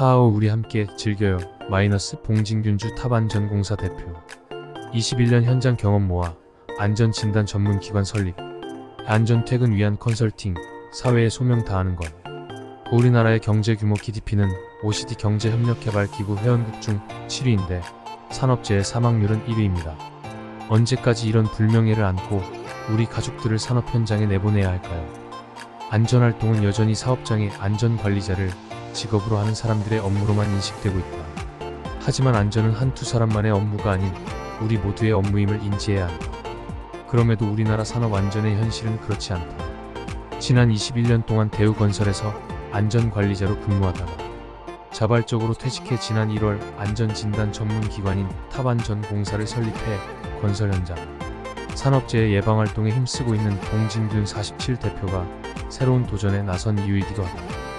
하하오 우리 함께 즐겨요. 마이너스 봉진균주 탑안전공사 대표. 21년 현장 경험 모아 안전진단 전문기관 설립. 안전퇴근 위한 컨설팅, 사회에 소명 다하는 것. 우리나라의 경제 규모 GDP는 OECD 경제협력개발기구 회원국 중 7위인데 산업재해 사망률은 1위입니다. 언제까지 이런 불명예를 안고 우리 가족들을 산업 현장에 내보내야 할까요? 안전활동은 여전히 사업장의 안전관리자를 직업으로 하는 사람들의 업무로만 인식되고 있다. 하지만 안전은 한두 사람만의 업무가 아닌 우리 모두의 업무임을 인지해야 한다. 그럼에도 우리나라 산업 안전의 현실은 그렇지 않다. 지난 21년 동안 대우건설에서 안전관리자로 근무하다가 자발적으로 퇴직해 지난 1월 안전진단 전문기관인 탑안전공사를 설립해 건설 현장, 산업재해 예방활동에 힘쓰고 있는 봉진균 47 대표가 새로운 도전에 나선 이유이기도 하다.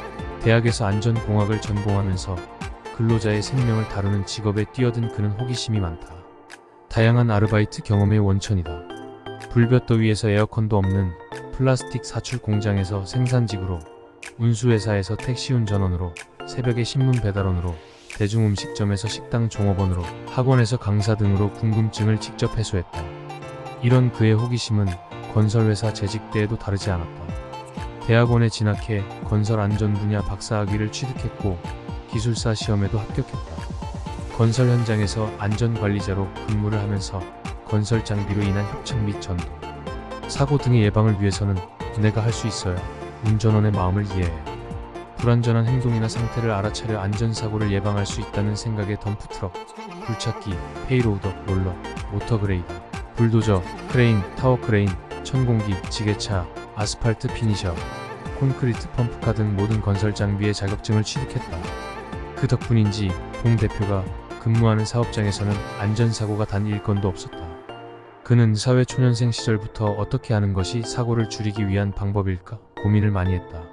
대학에서 안전공학을 전공하면서 근로자의 생명을 다루는 직업에 뛰어든 그는 호기심이 많다. 다양한 아르바이트 경험의 원천이다. 불볕더위에서 에어컨도 없는 플라스틱 사출 공장에서 생산직으로 운수회사에서 택시 운전원으로 새벽에 신문 배달원으로 대중음식점에서 식당 종업원으로 학원에서 강사 등으로 궁금증을 직접 해소했다. 이런 그의 호기심은 건설회사 재직 때에도 다르지 않았다. 대학원에 진학해 건설 안전 분야 박사학위를 취득했고 기술사 시험에도 합격했다. 건설 현장에서 안전관리자로 근무를 하면서 건설 장비로 인한 협착 및 전도, 사고 등의 예방을 위해서는 내가 할 수 있어야 운전원의 마음을 이해해 불안전한 행동이나 상태를 알아차려 안전사고를 예방할 수 있다는 생각에 덤프트럭, 굴착기, 페이로우더, 롤러, 모터그레이더, 불도저, 크레인, 타워크레인, 천공기, 지게차, 아스팔트 피니셔, 콘크리트 펌프카 등 모든 건설 장비의 자격증을 취득했다. 그 덕분인지 봉 대표가 근무하는 사업장에서는 안전사고가 단 1건도 없었다. 그는 사회 초년생 시절부터 어떻게 하는 것이 사고를 줄이기 위한 방법일까 고민을 많이 했다.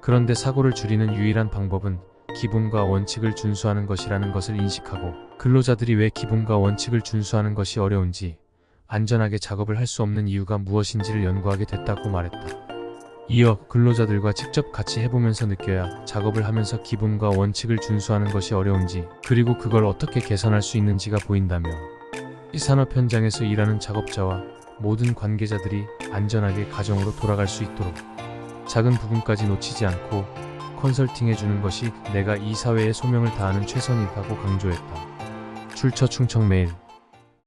그런데 사고를 줄이는 유일한 방법은 기본과 원칙을 준수하는 것이라는 것을 인식하고 근로자들이 왜 기본과 원칙을 준수하는 것이 어려운지 안전하게 작업을 할 수 없는 이유가 무엇인지를 연구하게 됐다고 말했다. 이어 근로자들과 직접 같이 해보면서 느껴야 작업을 하면서 기본과 원칙을 준수하는 것이 어려운지 그리고 그걸 어떻게 개선할 수 있는지가 보인다며 이 산업 현장에서 일하는 작업자와 모든 관계자들이 안전하게 가정으로 돌아갈 수 있도록 작은 부분까지 놓치지 않고 컨설팅해주는 것이 내가 이 사회에 소명을 다하는 최선이라고 강조했다. 출처 충청 메일